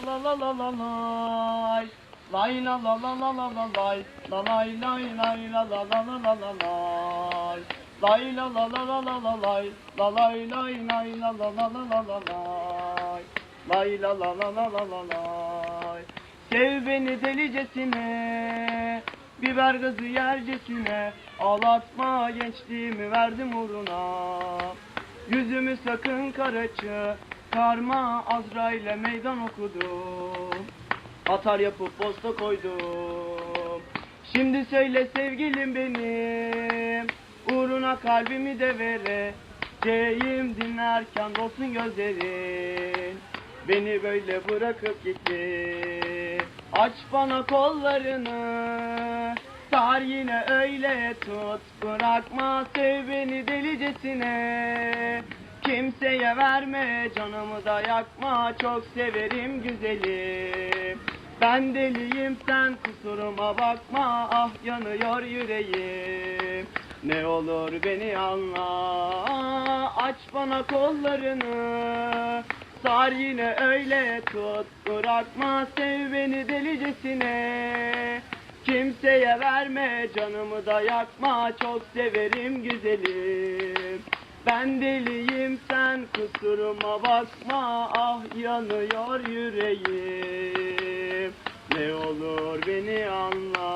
La la la la lay. Lay la la la la la la lay. La lay lay lay la la la la la la lay. Lay la la la la la la lay. La lay lay lay la la la la la la lay. Lay la la la la la la lay. Sev beni delicesine. Biber gazı yercesine. Ağlatma gençliğimi verdim uğruna. Yüzümü sakın karaçı Karma Azrail'e meydan okudum Atar yapıp posta koydum Şimdi söyle sevgilim benim Uğruna kalbimi de vereceğim Dinlerken dolsun gözlerin. Beni böyle bırakıp gitti. Aç bana kollarını. Sar yine öyle tut. Bırakma sev beni delicesine Kimseye verme canımı da yakma Çok severim güzelim Ben deliyim sen kusuruma bakma Ah yanıyor yüreğim. Ne olur beni anla Aç bana kollarını. Sar yine öyle tut Bırakma sev beni delicesine. Kimseye verme canımı da yakma Çok severim güzelim Ben deliyim sen kusuruma bakma Ah yanıyor yüreğim. Ne olur beni anla